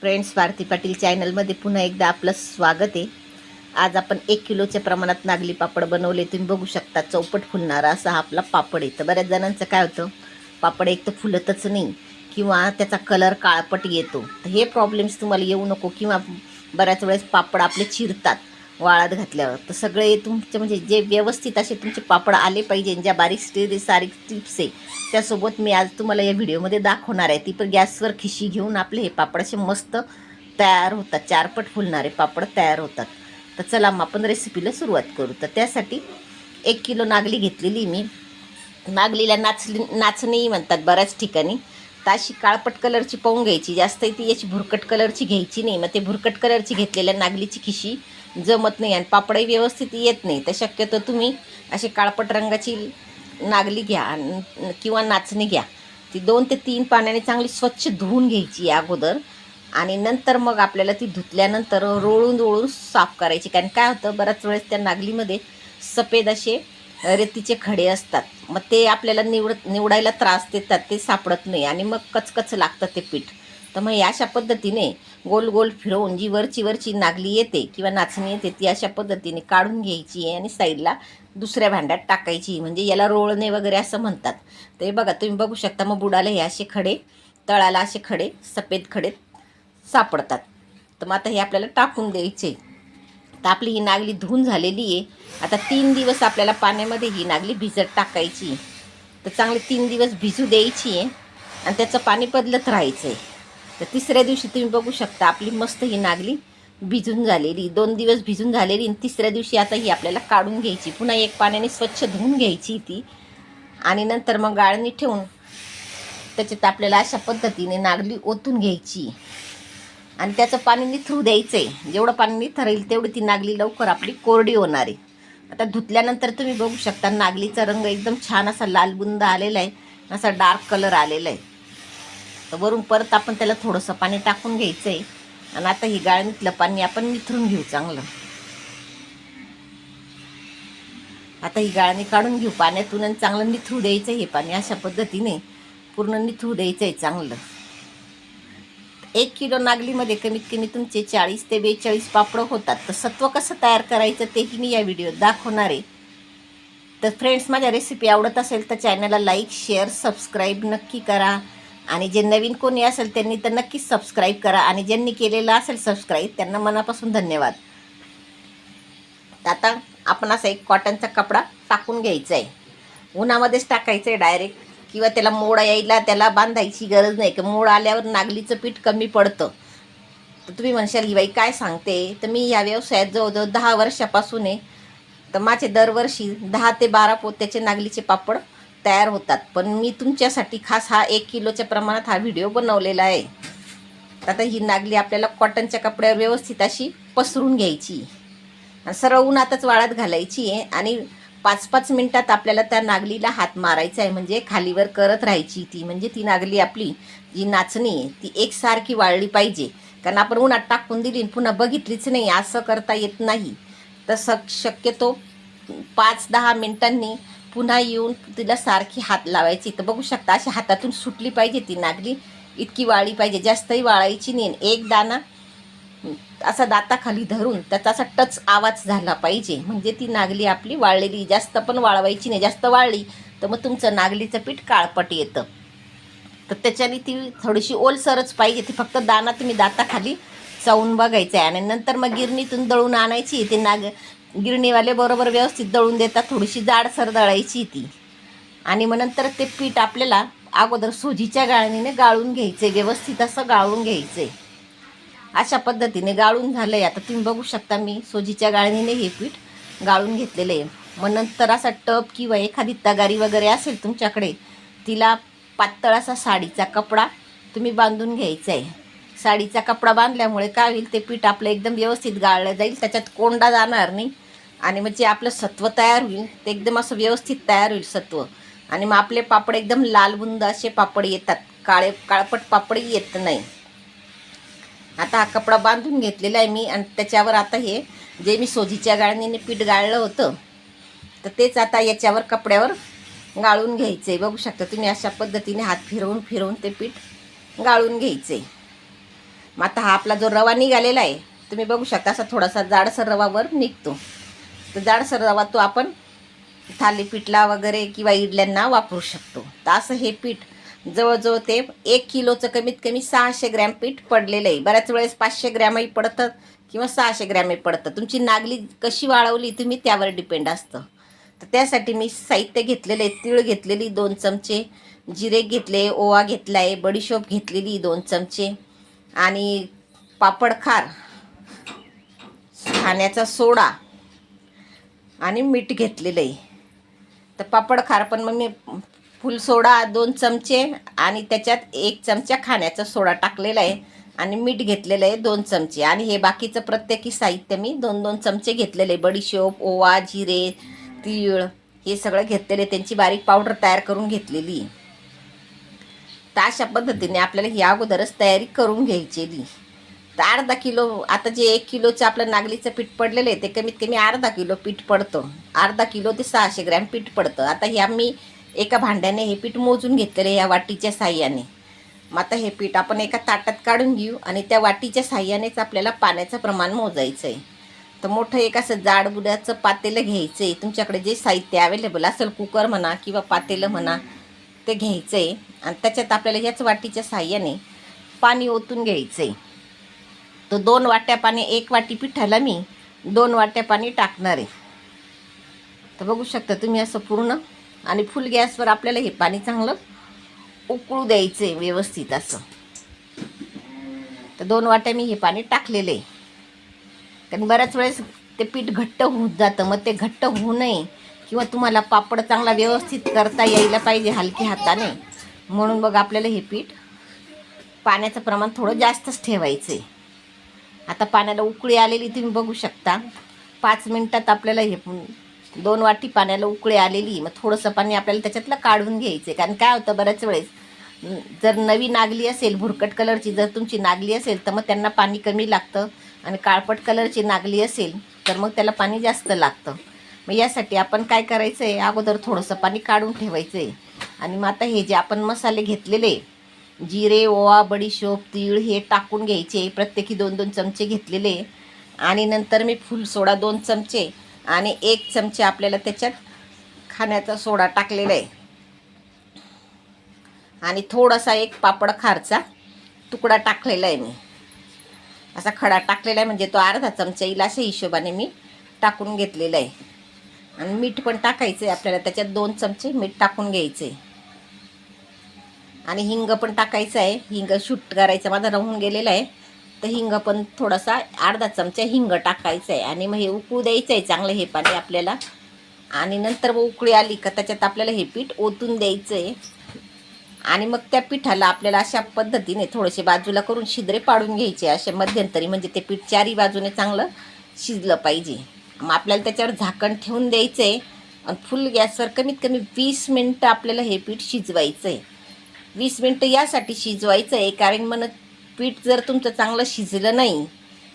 Friends Bharti Patil चॅनलमध्ये पुन्हा एकदा आपलं स्वागत आहे. आज आपण एक किलोच्या प्रमाणात नागली पापड बनवले. तुम्ही बघू शकता चौपट फुलणारा असा हा आपला पापड येतं बऱ्याच जणांचं काय होतं पापड एक तर फुलतच नाही किंवा त्याचा कलर काळपट येतो. तर हे प्रॉब्लेम्स तुम्हाला येऊ नको किंवा बऱ्याच वेळेस पापड आपले चिरतात. वाळत घातल्यावर. तर सगळे तुमचे म्हणजे जे व्यवस्थित असे तुमचे पापड आले पाहिजे ज्या बारीक स्टील सारीक टिप्स आहे त्यासोबत मी आज तुम्हाला या व्हिडिओमध्ये दाखवणार आहे. ती पण गॅसवर खिशी घेऊन आपले हे पापड असे मस्त तयार होतात. चारपट फुलणारे पापड तयार होतात. तर चला मग आपण रेसिपीला सुरुवात करू. तर त्यासाठी एक किलो नागली घेतलेली मी. नागलीला नाचली नाचणी म्हणतात बऱ्याच ठिकाणी. तर अशी काळपट कलरची पाहून घ्यायची. जास्त ती याची भुरकट कलरची घ्यायची नाही. मग ते भुरकट कलरची घेतलेल्या नागलीची खिशी जमत नाही आणि पापडही व्यवस्थित येत नाही. तर शक्यतो तुम्ही अशी काळपट रंगाची नागली घ्या आणि- किंवा नाचणी घ्या. ती दोन ते तीन पाण्याने चांगली स्वच्छ धुवून घ्यायची अगोदर. आणि नंतर मग आपल्याला ती धुतल्यानंतर रोळून रोळून साफ करायची. कारण काय होतं बऱ्याच वेळेस त्या नागलीमध्ये सफेद असे रेतीचे खडे असतात. मग ते आपल्याला निवड निवडायला त्रास देतात ते सापडत नाही. आणि मग कचकच लागतं ते पीठ. तर मग अशा पद्धतीने गोल गोल फिरवून जी वरची वरची नागली येते किंवा नाचणी येते ती अशा पद्धतीने काढून घ्यायची आहे आणि साईडला दुसऱ्या भांड्यात टाकायची. म्हणजे याला रोळणे वगैरे असं म्हणतात. तर हे बघा तुम्ही बघू शकता मग बुडाला हे असे खडे तळाला असे खडे सफेद खडे सापडतात. तर मग आता हे आपल्याला टाकून द्यायचे. तर आपली ही नागली धुवून झालेली आहे. आता तीन दिवस आपल्याला पाण्यामध्ये ही नागली भिजत टाकायची. तर चांगले तीन दिवस भिजू द्यायची आहे. आणि त्याचं पाणी बदलत राहायचं आहे तर तिसऱ्या दिवशी तुम्ही बघू शकता आपली मस्त ही नागली भिजून झालेली. दोन दिवस भिजून झालेली आणि तिसऱ्या दिवशी आता ही आपल्याला काढून घ्यायची. पुन्हा एक पाण्याने स्वच्छ धुवून घ्यायची ती. आणि नंतर मग गाळणी ठेवून त्याच्यात आपल्याला अशा पद्धतीने नागली ओतून घ्यायची. आणि त्याचं पाणी निथरू द्यायचं आहे जेवढं पाणी निथरेल तेवढी ती नागली लवकर आपली कोरडी होणार आहे. आता धुतल्यानंतर तुम्ही बघू शकता नागलीचा रंग एकदम छान असा लालबुंद आलेला आहे. असा डार्क कलर आलेला आहे. तर वरून परत आपण त्याला थोडंसं पाणी टाकून घ्यायचं आहे आणि आता ही गाळणीतलं पाणी आपण निथरून घेऊ चांगलं. आता ही गाळणी काढून घेऊ पाण्यातून आणि चांगलं निथरू द्यायचं हे पाणी अशा पद्धतीने. पूर्ण निथरू द्यायचं आहे चांगलं. एक किलो नागलीमध्ये कमीत कमी तुमचे चाळीस ते बेचाळीस पापडं होतात. तर सत्व कसं तयार करायचं तेही मी या व्हिडिओत दाखवणार आहे. तर फ्रेंड्स माझ्या रेसिपी आवडत असेल तर चॅनलला लाईक शेअर सबस्क्राईब नक्की करा. आणि जे नवीन कोणी असेल त्यांनी तर नक्कीच सबस्क्राईब करा. आणि ज्यांनी केलेलं असेल सबस्क्राईब त्यांना मनापासून धन्यवाद. आता आपण असा एक कॉटनचा कपडा टाकून घ्यायचा आहे उन्हामध्येच टाकायचं आहे डायरेक्ट किंवा त्याला मोड यायला त्याला बांधायची गरज नाही. की मोड आल्यावर नागलीचं पीठ कमी पडतं. तर तुम्ही म्हणशाल ही बाई काय सांगते? तर मी या व्यवसायात जवळजवळ दहा वर्षापासून आहे. तर माझे दरवर्षी दहा ते बारा पोत्याचे नागलीचे पापड तयार होतात. पण मी तुमच्यासाठी खास हा एक किलोच्या प्रमाणात हा व्हिडिओ बनवलेला आहे. आता ही नागली आपल्याला कॉटनच्या कपड्यावर व्यवस्थित अशी पसरून घ्यायची. आणि सरळ उन्हातच वाळत घालायची आहे आणि पाच पाच मिनटात आपल्याला त्या नागलीला हात मारायचा आहे. म्हणजे खालीवर करत राहायची ती. म्हणजे ती नागली आपली जी नाचणी आहे ती एकसारखी वाळली पाहिजे. कारण आपण उन्हात टाकून दिली पुन्हा बघितलीच नाही. असं करता येत नाही. तर स शक्यतो पाच दहा मिनटांनी पुन्हा येऊन तिला सारखी हात लावायची. तर बघू शकता अशी हातातून सुटली पाहिजे ती नागली. इतकी वाळली पाहिजे जास्तही वाळायची नाही. एक दाना असा दाताखाली धरून त्याचा असा टच आवाज झाला पाहिजे. म्हणजे ती नागली आपली वाळलेली जास्त पण वाळवायची नाही. जास्त वाळली तर मग तुमचं नागलीचं पीठ काळपट येतं. तर त्याच्याने ती थोडीशी ओलसरच पाहिजे. ती फक्त दाना तुम्ही दाताखाली चावून बघायचं आहे. आणि नंतर मग गिरणीतून दळून आणायची. ती नाग गिरणीवाले बरोबर व्यवस्थित दळून देतात थोडीशी जाडसर दळायची ती. आणि मग नंतर ते पीठ आपल्याला अगोदर सोजीच्या गाळणीने गाळून घ्यायचे आहे व्यवस्थित असं गाळून घ्यायचं. आहे अशा पद्धतीने गाळून झालं आहे आता तुम्ही बघू शकता मी सोजीच्या गाळणीने हे पीठ गाळून घेतलेलं आहे. मग नंतर असा टप किंवा एखादी तगारी वगैरे असेल तुमच्याकडे तिला पातळ असा साडीचा कपडा तुम्ही बांधून घ्यायचा आहे. साडीचा कपडा बांधल्यामुळे काय होईल ते पीठ आपलं एकदम व्यवस्थित गाळलं जाईल त्याच्यात कोंडा जाणार नाही. आणि मग जे आपलं सत्व तयार होईल ते एकदम असं व्यवस्थित तयार होईल सत्व. आणि मग आपले पापड एकदम लालबुंद असे पापड येतात. काळे काळपट पापडही येत नाही. आता हा कपडा बांधून घेतलेला आहे मी आणि त्याच्यावर आता हे जे मी सोजीच्या गाळणीने पीठ गाळलं होतं तर तेच आता याच्यावर कपड्यावर गाळून घ्यायचं आहे बघू शकता तुम्ही अशा पद्धतीने हात फिरवून फिरवून ते पीठ गाळून घ्यायचं आहे मग आता हा आपला जो रवा निघालेला आहे तुम्ही बघू शकता असा थोडासा जाडसर रवावर निघतो. तर जाडसर रवा तो आपण थालीपीठला वगैरे किंवा इडल्यांना वापरू शकतो. तर असं हे पीठ जवळजवळ ते एक किलोचं कमीत कमी सहाशे ग्रॅम पीठ पडलेलं आहे. बऱ्याच वेळेस पाचशे ग्रॅमही पडतात किंवा सहाशे ग्रॅमही पडतं. तुमची नागली कशी वाळवली तुम्ही त्यावर डिपेंड असतं. तर त्यासाठी मी साहित्य घेतलेलं आहे तीळ घेतलेली दोन चमचे जिरे घेतले ओवा घेतला आहे बडीशोप घेतलेली दोन चमचे. आणि पापड खार खाण्याचा सोडा आणि मीठ घेतलेलं आहे. तर पापड खार पण मग मी फुल सोडा दोन चमचे आणि त्याच्यात एक चमचा खाण्याचा सोडा टाकलेला आहे आणि मीठ घेतलेलं आहे दोन चमचे. आणि हे बाकीचं प्रत्येकी साहित्य मी दोन दोन चमचे घेतलेले आहे. बडीशोप ओवा जिरे तीळ हे सगळं घेतलेले त्यांची बारीक पावडर तयार करून घेतलेली आहे. तर अशा पद्धतीने आपल्याला ही अगोदरच तयारी करून घ्यायची तर अर्धा किलो आता जे एक किलोचं आपलं नागलीचं पीठ पडलेलं आहे ते कमीत कमी अर्धा किलो पीठ पडतं. अर्धा किलो ते सहाशे ग्रॅम पीठ पडतं. आता ह्या मी एका भांड्याने हे पीठ मोजून घेतलेलं आहे या वाटीच्या साह्याने. मग आता हे पीठ आपण एका ताटात काढून घेऊ आणि त्या वाटीच्या साह्यानेच आपल्याला पाण्याचं प्रमाण मोजायचं आहे तर मोठं एक असं जाड पातेलं घ्यायचं आहे तुमच्याकडे जे साहित्य अवेलेबल असेल कुकर म्हणा किंवा पातेलं म्हणा ते घ्यायचं आहे आणि त्याच्यात आपल्याला ह्याच वाटीच्या साह्याने पाणी ओतून घ्यायचं. आहे तर दोन वाट्या पाणी एक वाटी पिठाला मी दोन वाट्या पाणी टाकणार. आहे तर बघू शकता तुम्ही असं पूर्ण आणि फुल गॅसवर आपल्याला हे पाणी चांगलं उकळू द्यायचं आहे व्यवस्थित असं. तर दोन वाट्या मी हे पाणी टाकलेलं. आहे कारण बऱ्याच वेळेस ते पीठ घट्ट होत जातं मग ते घट्ट होऊ नये. किंवा तुम्हाला पापड चांगला व्यवस्थित करता यायला पाहिजे हलक्या हाताने. म्हणून बघ आपल्याला हे पीठ पाण्याचं प्रमाण थोडं जास्तच ठेवायचं आहे आता पाण्याला उकळी आलेली तुम्ही बघू शकता. पाच मिनटात आपल्याला हे दोन वाटी पाण्याला उकळी आलेली. मग थोडंसं पाणी आपल्याला त्याच्यातलं काढून घ्यायचं आहे कारण काय होतं बऱ्याच वेळेस जर नवी नागली असेल भुरकट कलरची जर तुमची नागली असेल तर मग त्यांना पाणी कमी लागतं. आणि काळपट कलरची नागली असेल तर मग त्याला पाणी जास्त लागतं. मग यासाठी आपण काय करायचं आहे अगोदर थोडंसं पाणी काढून ठेवायचं आहे आणि मग आता हे जे आपण मसाले घेतलेले जिरे ओवा बडीशोप तीळ हे टाकून घ्यायचे. प्रत्येकी दोन दोन चमचे घेतलेले. आणि नंतर मी फुल सोडा दोन चमचे आणि एक चमचे आपल्याला त्याच्यात खाण्याचा सोडा टाकलेला आहे. आणि थोडासा एक पापड खारचा तुकडा टाकलेला आहे मी. असा खडा टाकलेला आहे म्हणजे तो अर्धा चमचा येईल अशा हिशोबाने मी टाकून घेतलेला आहे. आणि मीठ पण टाकायचं आहे आपल्याला. त्याच्यात दोन चमचे मीठ टाकून घ्यायचे आहे आणि हिंग पण टाकायचं आहे. हिंग शूट करायचं माझा राहून गेलेला आहे. तर हिंग पण थोडासा अर्धा चमचा हिंग टाकायचं आहे आणि मग हे उकळू द्यायचं आहे चांगलं हे पाणी आपल्याला. आणि नंतर मग उकळी आली का त्याच्यात आपल्याला हे पीठ ओतून द्यायचं आहे आणि मग त्या पिठाला आपल्याला अशा पद्धतीने थोडेसे बाजूला करून शिद्रे पाडून घ्यायचे. असे मध्यंतरी म्हणजे ते पीठ चारी बाजूने चांगलं शिजलं पाहिजे. मग आपल्याला त्याच्यावर झाकण ठेवून द्यायचं आहे आणि फुल गॅसवर कमीत कमी वीस मिनटं आपल्याला हे पीठ शिजवायचं आहे वीस मिनटं यासाठी शिजवायचं आहे कारण मन पीठ जर तुमचं चांगलं शिजलं नाही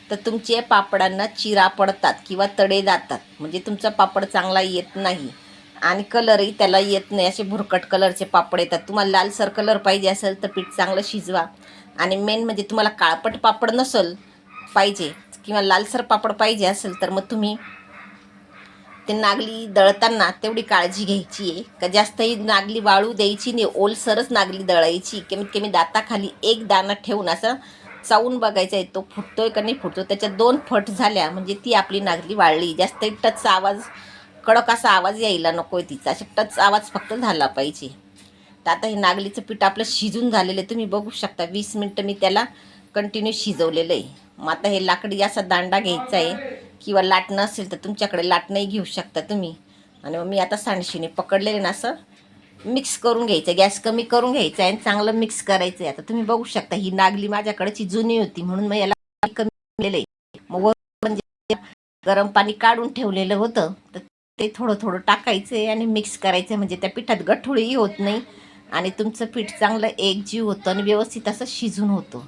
तर तुमच्या पापडांना चिरा पडतात किंवा तडे जातात. म्हणजे तुमचा पापड चांगला येत नाही आणि कलरही त्याला येत नाही. असे भुरकट कलरचे पापड येतात. तुम्हाला लालसर कलर पाहिजे असेल तर पीठ चांगलं शिजवा. आणि मेन म्हणजे तुम्हाला काळपट पापड नसेल पाहिजे किंवा लालसर पापड पाहिजे असेल तर मग तुम्ही ते नागली दळताना तेवढी काळजी घ्यायची आहे. का जास्तही नागली वाळू द्यायची नाही ओलसरच नागली दळायची. कमीत कमी दाताखाली एक दाना ठेवून असं चावून बघायचा आहे तो फुटतोय का नाही फुटतो त्याच्या दोन फट झाल्या म्हणजे ती आपली नागली वाळली. जास्त टचचा आवाज कडक असा आवाज यायला नको आहे तिचा. असा टच आवाज फक्त झाला पाहिजे. तर आता हे नागलीचं पीठ आपलं शिजून झालेलं आहे. तुम्ही बघू शकता वीस मिनटं मी त्याला कंटिन्यू शिजवलेलं आहे. मग आता हे लाकडी असा दांडा घ्यायचा आहे. किंवा लाटणं असेल तर तुमच्याकडे लाटणंही घेऊ शकता तुम्ही. आणि मग मी आता सांडशीने पकडलेले ना असं मिक्स करून घ्यायचं गॅस कमी करून घ्यायचा आहे आणि चांगलं मिक्स करायचं आहे. आता तुम्ही बघू शकता ही नागली माझ्याकडची जुनी होती म्हणून मग याला कमी केलेलं आहे. मग म्हणजे गरम पाणी काढून ठेवलेलं होतं. तर ते थोडं थोडं टाकायचं आहे आणि मिक्स करायचं आहे. म्हणजे त्या पिठात गठुळीही होत नाही. आणि तुमचं पीठ चांगलं एकजीव होतं आणि व्यवस्थित असं शिजून होतं.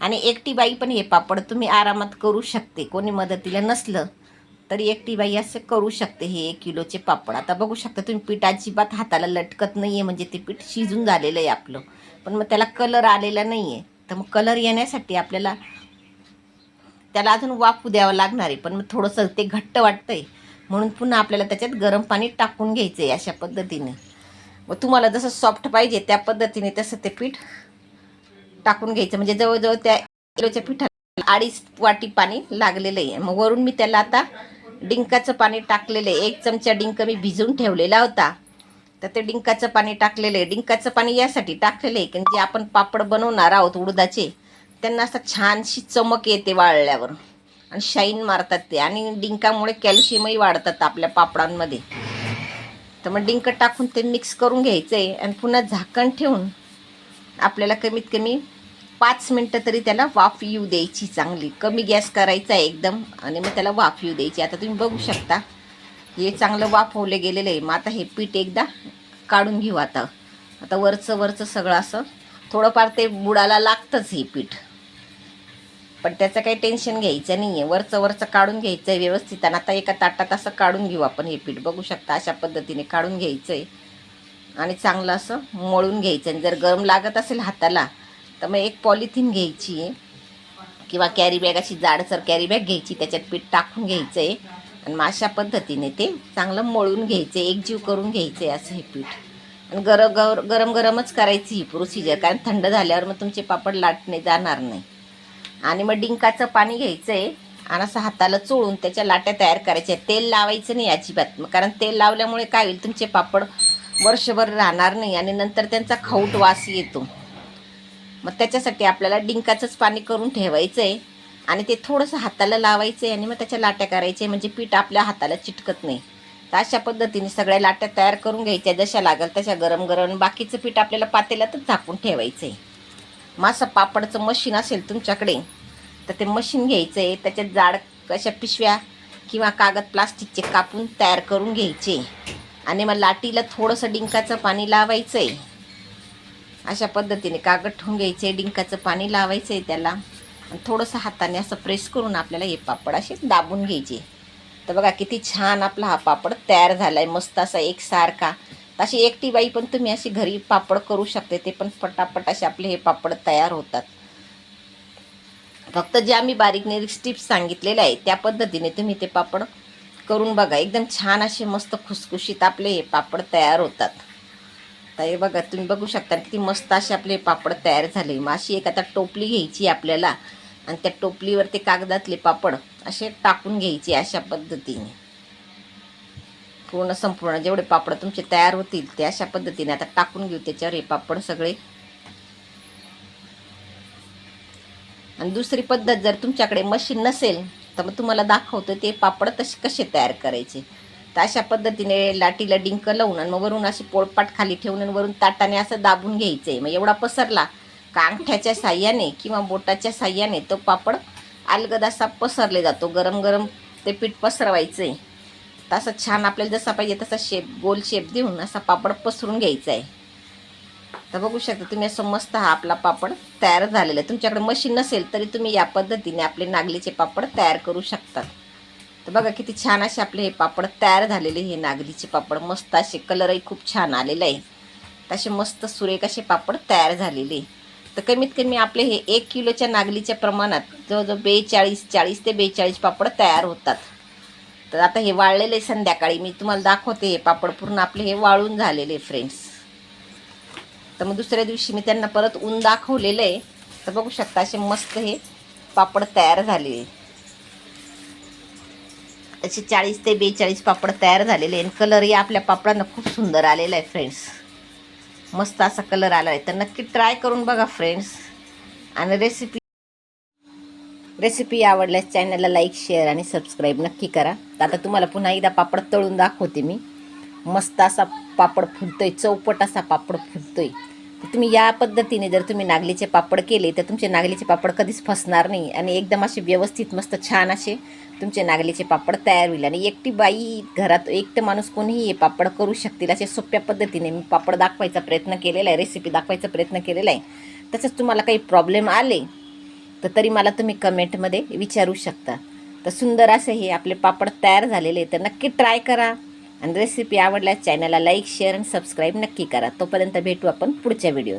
आणि एकटी बाई पण हे पापड तुम्ही आरामात करू शकते. कोणी मदतीला नसलं तरी एकटी बाई असं करू शकते हे एक किलोचे पापड. आता बघू शकता तुम्ही पीठ अजिबात हाताला लटकत नाही आहे म्हणजे ते पीठ शिजून झालेलं आहे आपलं. पण मग त्याला कलर आलेला नाही आहे तर मग कलर येण्यासाठी आपल्याला त्याला अजून वाफू द्यावं लागणार आहे. पण मग थोडंसं ते घट्ट वाटतं आहे म्हणून पुन्हा आपल्याला त्याच्यात गरम पाणी टाकून घ्यायचं आहे अशा पद्धतीने. मग तुम्हाला जसं सॉफ्ट पाहिजे त्या पद्धतीने तसं ते पीठ टाकून घ्यायचं. म्हणजे जवळजवळ त्या किलोच्या पिठाला अडीच वाटी पाणी लागलेलं आहे. मग वरून मी त्याला आता डिंकाचं पाणी टाकलेलं आहे. एक चमचा डिंक मी भिजवून ठेवलेला होता. तर ते डिंकाचं पाणी टाकलेलं आहे. डिंकाचं पाणी यासाठी टाकलेलं आहे की जे आपण पापड बनवणार आहोत उडदाचे त्यांना असं छानशी चमक येते वाळल्यावर. आणि शाईन मारतात ते. आणि डिंकामुळे कॅल्शियमही वाढतात आपल्या पापडांमध्ये. तर मग डिंक टाकून ते मिक्स करून घ्यायचं आहे आणि पुन्हा झाकण ठेवून आपल्याला कमीत कमी पाच मिनटं तरी त्याला वाफ येऊ द्यायची चांगली. कमी गॅस करायचा आहे एकदम आणि मग त्याला वाफ येऊ द्यायची. आता तुम्ही बघू शकता हे चांगलं वाफवले गेलेलं आहे. मग आता हे पीठ एकदा काढून घेऊ आता. आता वरचं वरचं सगळं असं थोडंफार ते बुडाला लागतंच हे पीठ. पण त्याचं काही टेन्शन घ्यायचं नाही आहे वरचं वरचं काढून घ्यायचं आहे व्यवस्थित. आणि आता एका ताटात असं काढून घेऊ आपण हे पीठ. बघू शकता अशा पद्धतीने काढून घ्यायचं आहे आणि चांगलं असं मळून घ्यायचं. आणि जर गरम लागत असेल हाताला तर मग एक पॉलिथिन घ्यायची आहे. किंवा कॅरी बॅग अशी जाडसर कॅरी बॅग घ्यायची त्याच्यात पीठ टाकून घ्यायचं आहे आणि मग अशा पद्धतीने ते चांगलं मळून घ्यायचं आहे एकजीव करून घ्यायचं आहे असं हे पीठ. आणि गरम गर गरम गरमच करायची ही प्रोसिजर कारण थंड झाल्यावर मग तुमचे पापड लाटणे जाणार नाही. आणि मग डिंकाचं पाणी घ्यायचं आहे आणि असं हाताला चोळून त्याच्या लाट्या तयार करायच्या. तेल लावायचं नाही अजिबात. मग कारण तेल लावल्यामुळे काय होईल तुमचे पापड वर्षभर राहणार नाही आणि नंतर त्यांचा खाऊट वास येतो. मग त्याच्यासाठी आपल्याला डिंकाचंच पाणी करून ठेवायचं आहे आणि ते थोडंसं हाताला लावायचं आहे आणि मग त्याच्या लाट्या करायच्या म्हणजे पीठ आपल्या हाताला चिटकत नाही. तर अशा पद्धतीने सगळ्या लाट्या तयार करून घ्यायच्या जशा लागेल तशा गरम गरम. बाकीचं पीठ आपल्याला पातेल्यातच झाकून ठेवायचं आहे मग असं पापडचं मशीन असेल तुमच्याकडे तर ते मशीन घ्यायचं आहे त्याच्यात जाड अशा पिशव्या किंवा कागद प्लास्टिकचे कापून तयार करून घ्यायचे. आणि मग लाटीला थोडंसं डिंकाचं पाणी लावायचं आहे अशा पद्धतीने कागद ठेवून घ्यायचे डिंकाचं पाणी लावायचं आहे त्याला. आणि थोडंसं हाताने असं प्रेस करून आपल्याला हे पापड असे दाबून घ्यायचे. तर बघा किती छान आपला हा पापड तयार झाला आहे मस्त असा एकसारखा. अशी एकटी बाई पण तुम्ही अशी घरी पापड करू शकते ते पण पटापट असे आपले हे पापड तयार होतात. फक्त जे आम्ही बारीक निरीक टिप्स सांगितलेल्या आहे त्या पद्धतीने तुम्ही ते पापड करून बघा. एकदम छान असे मस्त खुसखुशीत आपले हे पापड तयार होतात. तर हे बघा तुम्ही बघू शकता किती मस्त असे आपले पापड तयार झाले. मग अशी एक आता टोपली घ्यायची आपल्याला आणि त्या टोपलीवर ते कागदातले पापड असे टाकून घ्यायचे अशा पद्धतीने. पूर्ण संपूर्ण जेवढे पापड तुमचे तयार होतील ते अशा पद्धतीने आता टाकून घेऊ. त्याच्यावर हे पापड सगळे. आणि दुसरी पद्धत जर तुमच्याकडे मशीन नसेल तर मग तुम्हाला दाखवतो ते पापड तसे कसे तयार करायचे. तर अशा पद्धतीने लाटीला डिंक लावून आणि मग वरून अशी पोळपाट खाली ठेवून आणि वरून ताटाने असं दाबून घ्यायचं आहे मग एवढा पसरला का अंगठ्याच्या साह्याने किंवा बोटाच्या साह्याने तो पापड अलगद असा पसरले जातो. गरम गरम ते पीठ पसरवायचं आहे तसं छान आपल्याला जसा पाहिजे तसा शेप गोल शेप देऊन असा पापड पसरून घ्यायचा आहे तर बघू शकता तुम्ही असं मस्त हा आपला पापड तयार झालेला आहे. तुमच्याकडे मशीन नसेल तरी तुम्ही या पद्धतीने आपले नागलीचे पापड तयार करू शकतात. तर बघा किती छान असे आपले हे पापड तयार झालेले हे नागलीचे पापड. मस्त असे कलरही खूप छान आलेले आहे तसे मस्त सुरेख असे पापड तयार झालेले तर कमीत कमी आपले हे एक किलोच्या नागलीच्या प्रमाणात जवळजवळ बेचाळीस चाळीस ते बेचाळीस पापड तयार होतात. तर आता हे वाळलेले संध्याकाळी मी तुम्हाला दाखवते हे पापड पूर्ण आपले हे वाळून झालेले फ्रेंड्स तर मग दुसऱ्या दिवशी मी त्यांना परत ऊन दाखवलेलं आहे. तर बघू शकता असे मस्त हे पापड तयार झाले असे चाळीस ते बेचाळीस पापड तयार झालेले आणि कलरही आपल्या पापडांना खूप सुंदर आलेला आहे फ्रेंड्स मस्त असा कलर आला आहे. तर नक्की ट्राय करून बघा फ्रेंड्स आणि रेसिपी रेसिपी आवडल्यास चॅनलला लाईक शेअर आणि सबस्क्राईब नक्की करा. तर आता तुम्हाला पुन्हा एकदा पापड तळून दाखवते मी. मस्त असा पापड फुलतोय चौपट असा पापड फुलतोय. तर तुम्ही या पद्धतीने जर तुम्ही नागलीचे पापड केले तर तुमचे नागलीचे पापड कधीच फसणार नाही. आणि एकदम असे व्यवस्थित मस्त छान असे तुमचे नागलीचे पापड तयार होईल. आणि एकटी बाई घरात एकटं माणूस कोणीही हे पापड करू शकतील असे सोप्या पद्धतीने मी पापड दाखवायचा प्रयत्न केलेला आहे रेसिपी दाखवायचा प्रयत्न केलेला आहे. तसंच तुम्हाला काही प्रॉब्लेम आले तर तरी मला तुम्ही कमेंटमध्ये विचारू शकता. तर सुंदर असे हे आपले पापड तयार झालेले तर नक्की ट्राय करा. आणि रेसिपी आवडल्यास चॅनलला लाईक शेअर आणि सबस्क्राईब नक्की करा. तोपर्यंत भेटू आपण पुढच्या व्हिडिओत